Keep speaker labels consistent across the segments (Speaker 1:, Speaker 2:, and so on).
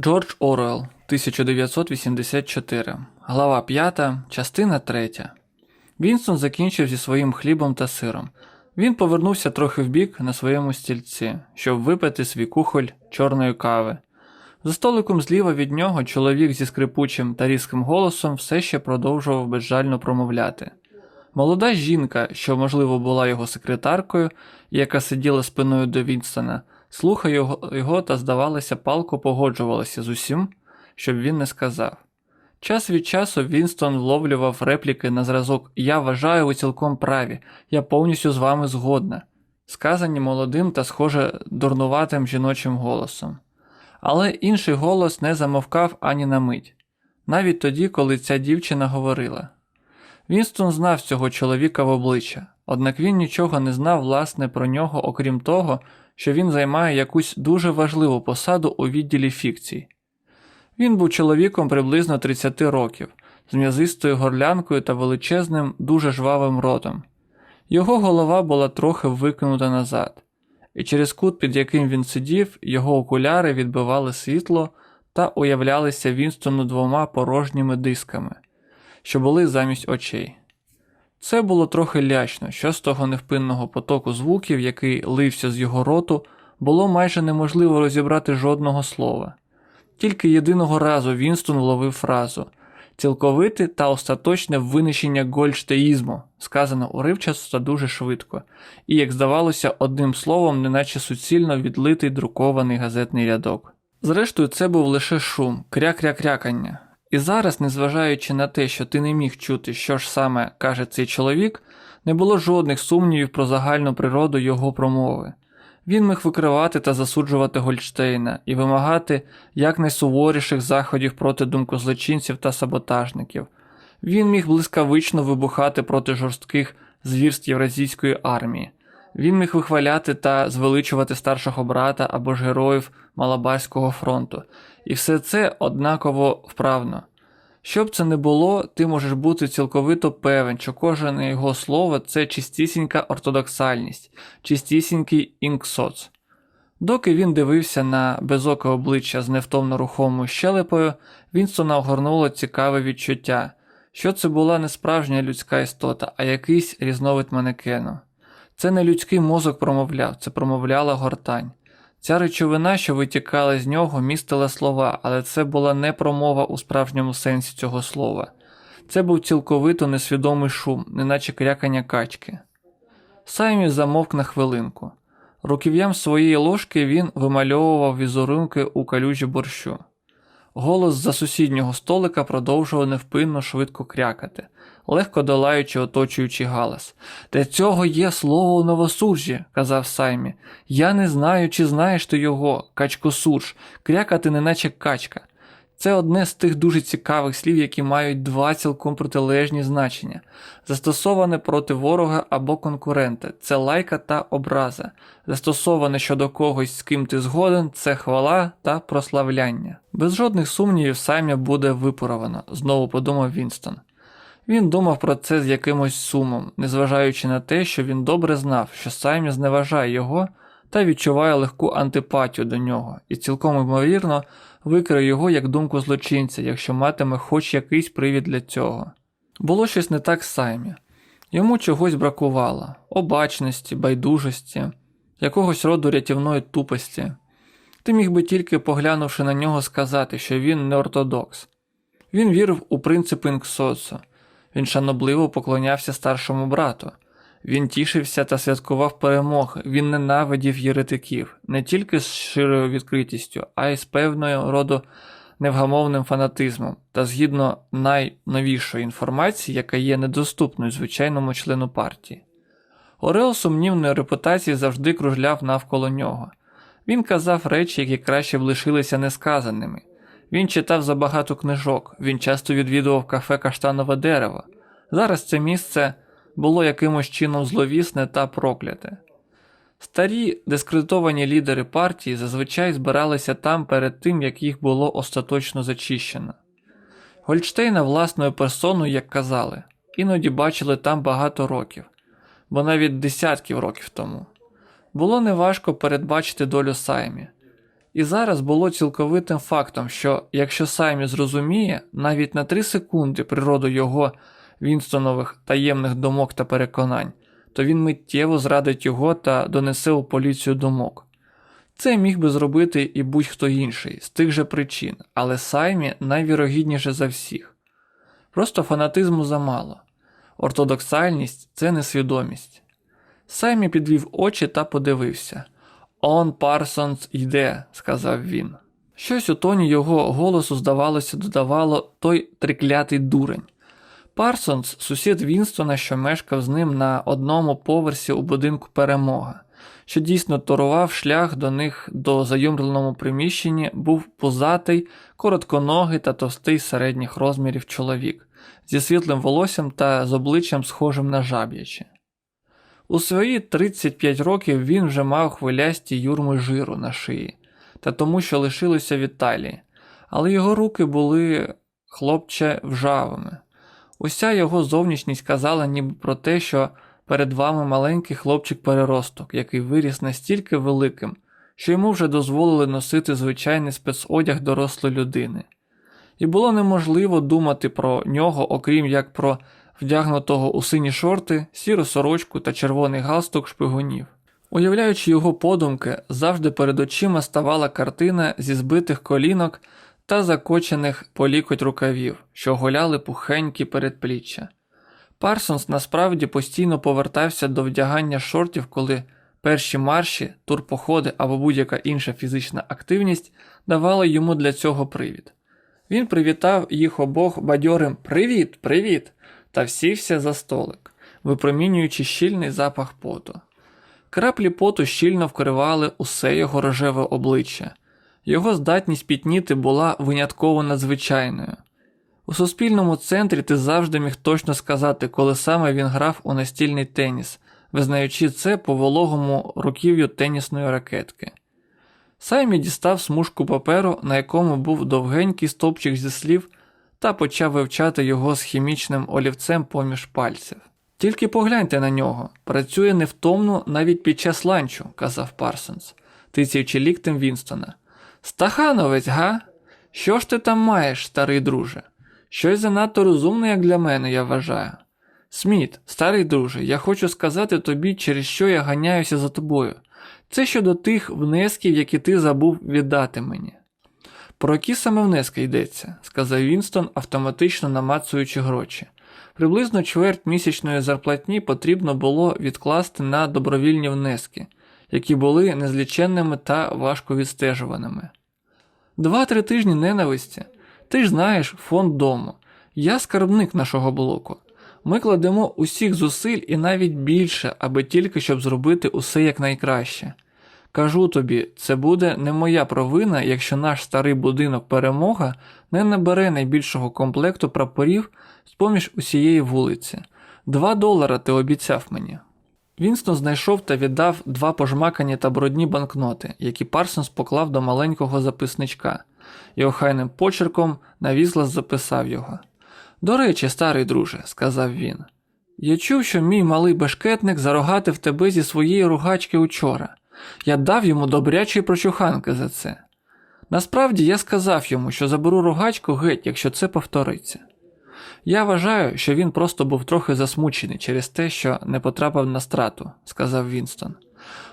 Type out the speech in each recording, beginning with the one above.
Speaker 1: Джордж Оруелл, 1984, глава 5, частина 3. Вінстон закінчив зі своїм хлібом та сиром. Він повернувся трохи вбік на своєму стільці, щоб випити свій кухоль чорної кави. За столиком зліва від нього чоловік зі скрипучим та різким голосом все ще продовжував безжально промовляти. Молода жінка, що, можливо, була його секретаркою, яка сиділа спиною до Вінстона, слухає його, та, здавалося, палко погоджувалася з усім, щоб він не сказав. Час від часу Вінстон вловлював репліки на зразок Я вважаю, ви цілком праві, я повністю з вами згодна, сказані молодим та, схоже, дурнуватим жіночим голосом. Але інший голос не замовкав ані на мить, навіть тоді, коли ця дівчина говорила. Вінстон знав цього чоловіка в обличчя, однак він нічого не знав власне про нього, окрім того, що він займає якусь дуже важливу посаду у відділі фікцій. Він був чоловіком приблизно 30 років, з м'язистою горлянкою та величезним, дуже жвавим ротом. Його голова була трохи викинута назад, і через кут, під яким він сидів, його окуляри відбивали світло та уявлялися Вінстону двома порожніми дисками, що були замість очей. Це було трохи лячно, що з того невпинного потоку звуків, який лився з його роту, було майже неможливо розібрати жодного слова. Тільки єдиного разу Вінстон вловив фразу цілковите та остаточне винищення гольштеїзму, сказано уривчасто та дуже швидко, і, як здавалося, одним словом, неначе суцільно відлитий друкований газетний рядок. Зрештою, це був лише шум, кря-кря-крякання. І зараз, незважаючи на те, що ти не міг чути, що ж саме каже цей чоловік, не було жодних сумнівів про загальну природу його промови. Він міг викривати та засуджувати Гольштейна і вимагати якнайсуворіших заходів проти думкозлочинців та саботажників. Він міг блискавично вибухати проти жорстких звірств євразійської армії. Він міг вихваляти та звеличувати старшого брата або ж героїв Малабарського фронту, і все це однаково вправно. Що б це не було, ти можеш бути цілковито певен, що кожне його слово це чистісінька ортодоксальність, чистісінький інксоц. Доки він дивився на безоке обличчя з невтомно рухомою щелепою, Вінстона огорнуло цікаве відчуття, що це була не справжня людська істота, а якийсь різновид манекену. Це не людський мозок промовляв, це промовляла гортань. Ця речовина, що витікала з нього, містила слова, але це була не промова у справжньому сенсі цього слова. Це був цілковито несвідомий шум, неначе крякання качки. Саймі замовк на хвилинку. Руків'ям своєї ложки він вимальовував візерунки у калюжі борщу. Голос за сусіднього столика продовжував невпинно швидко крякати, легко долаючи оточуючий галас. Для цього є слово у новосуржі, казав Саймі. Я не знаю, чи знаєш ти його, качкосурж, крякати неначе качка. Це одне з тих дуже цікавих слів, які мають два цілком протилежні значення, застосоване проти ворога або конкурента це лайка та образа, застосоване щодо когось, з ким ти згоден, це хвала та прославляння. Без жодних сумнівів самі буде випоровано, знову подумав Вінстон. Він думав про це з якимось сумом, незважаючи на те, що він добре знав, що Саймі зневажає його та відчуває легку антипатію до нього, і цілком ймовірно викриє його як думку злочинця, якщо матиме хоч якийсь привід для цього. Було щось не так Саймі. Йому чогось бракувало обачності, байдужості, якогось роду рятівної тупості. Ти міг би тільки, поглянувши на нього, сказати, що він не ортодокс. Він вірив у принципи інксоцу, він шанобливо поклонявся старшому брату. Він тішився та святкував перемог, він ненавидів єретиків не тільки з широю відкритістю, а й з певною роду невгамовним фанатизмом та згідно найновішої інформації, яка є недоступною звичайному члену партії. Орел сумнівної репутації завжди кружляв навколо нього. Він казав речі, які краще б лишилися несказаними. Він читав забагато книжок, він часто відвідував кафе Каштанове дерево. Зараз це місце було якимось чином зловісне та прокляте. Старі дискредитовані лідери партії зазвичай збиралися там перед тим, як їх було остаточно зачищено. Гольштейна власною персоною, як казали, іноді бачили там багато років, бо навіть десятків років тому. Було неважко передбачити долю Саймі. І зараз було цілковитим фактом, що якщо Саймі зрозуміє навіть на 3 секунди природу його Вінстонових таємних думок та переконань, то він миттєво зрадить його та донесе у поліцію думок. Це міг би зробити і будь-хто інший з тих же причин, але Саймі найвірогідніше за всіх. Просто фанатизму замало. Ортодоксальність це несвідомість. Саймі підвів очі та подивився. Он Парсонс йде, сказав він. Щось у тоні його голосу, здавалося, додавало той триклятий дурень. Парсонс, сусід Вінстона, що мешкав з ним на одному поверсі у будинку перемога, що дійсно торував шлях до них до зайомленому приміщенні, був пузатий, коротконогий та товстий середніх розмірів чоловік, зі світлим волоссям та з обличчям схожим на жаб'яче. У свої 35 років він вже мав хвилясті юрми жиру на шиї, та тому, що лишилося в Італії, але його руки були хлопче вжавими. Уся його зовнішність казала ніби про те, що перед вами маленький хлопчик-переросток, який виріс настільки великим, що йому вже дозволили носити звичайний спецодяг дорослої людини. І було неможливо думати про нього, окрім як про вдягнутого у сині шорти, сіру сорочку та червоний галстук шпигунів. Уявляючи його подумки, завжди перед очима ставала картина зі збитих колінок та закочених по лікоть рукавів, що оголяли пухенькі передпліччя. Парсонс насправді постійно повертався до вдягання шортів, коли перші марші, турпоходи або будь-яка інша фізична активність давали йому для цього привід. Він привітав їх обох бадьорим Привіт, привіт! та сівся за столик, випромінюючи щільний запах поту. Краплі поту щільно вкривали усе його рожеве обличчя. Його здатність пітніти була винятково надзвичайною. У суспільному центрі ти завжди міг точно сказати, коли саме він грав у настільний теніс, визнаючи це по вологому руків'ю тенісної ракетки. Саймі дістав смужку паперу, на якому був довгенький стовпчик зі слів, та почав вивчати його з хімічним олівцем поміж пальців. Тільки погляньте на нього, працює невтомно навіть під час ланчу, казав Парсонс, тицяючи ліктем Вінстона. Стахановець, га? Що ж ти там маєш, старий друже? Щось занадто розумне, як для мене, я вважаю. Сміт, старий друже, я хочу сказати тобі, через що я ганяюся за тобою. Це щодо тих внесків, які ти забув віддати мені. Про які саме внески йдеться, сказав Вінстон, автоматично намацуючи гроші. Приблизно чверть місячної зарплатні потрібно було відкласти на добровільні внески, які були незліченними та важко відстежуваними. Два-три тижні ненависті. Ти ж знаєш фонд дому. Я скарбник нашого блоку. Ми кладемо усіх зусиль і навіть більше, аби тільки щоб зробити усе якнайкраще. Кажу тобі, це буде не моя провина, якщо наш старий будинок перемога не набере найбільшого комплекту прапорів з поміж усієї вулиці. Два долара ти обіцяв мені. Вінстон знайшов та віддав два пожмакані та брудні банкноти, які Парсонс поклав до маленького записничка, і охайним почерком навізла записав його. До речі, старий друже, сказав він. Я чув, що мій малий бешкетник зарогатив тебе зі своєї ругачки учора. Я дав йому добрячої прочуханки за це. Насправді я сказав йому, що заберу ругачку геть, якщо це повториться. Я вважаю, що він просто був трохи засмучений через те, що не потрапив на страту, сказав Вінстон.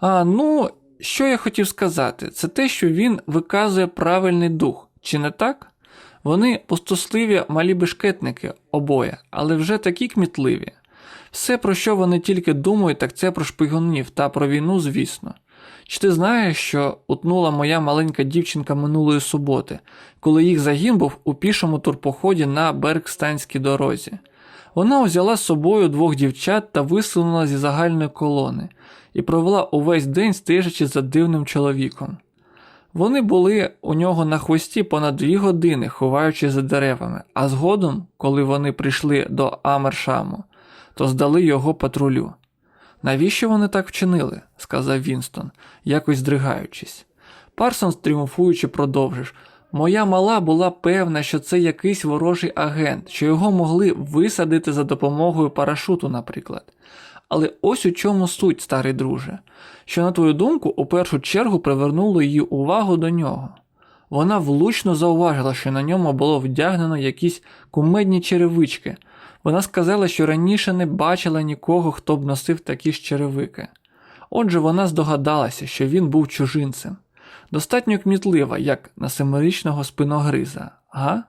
Speaker 1: А ну, що я хотів сказати, це те, що він виказує правильний дух, чи не так? Вони пустосливі малі бешкетники обоє, але вже такі кмітливі. Все, про що вони тільки думають, так це про шпигунів та про війну, звісно. Чи ти знаєш, що утнула моя маленька дівчинка минулої суботи, коли їх загін був у пішому турпоході на Бергстанській дорозі? Вона узяла з собою двох дівчат та висунула зі загальної колони і провела увесь день стежачи за дивним чоловіком. Вони були у нього на хвості понад дві години, ховаючи за деревами, а згодом, коли вони прийшли до Амершаму, то здали його патрулю. Навіщо вони так вчинили? сказав Вінстон, якось здригаючись. Парсонс, тріумфуючи, продовжив. Моя мала була певна, що це якийсь ворожий агент, що його могли висадити за допомогою парашуту, наприклад. Але ось у чому суть, старий друже, що, на твою думку, у першу чергу привернуло її увагу до нього. Вона влучно зауважила, що на ньому було вдягнено якісь кумедні черевички. Вона сказала, що раніше не бачила нікого, хто б носив такі ж черевики. Отже, вона здогадалася, що він був чужинцем. Достатньо кмітлива, як на семирічного спиногриза, га?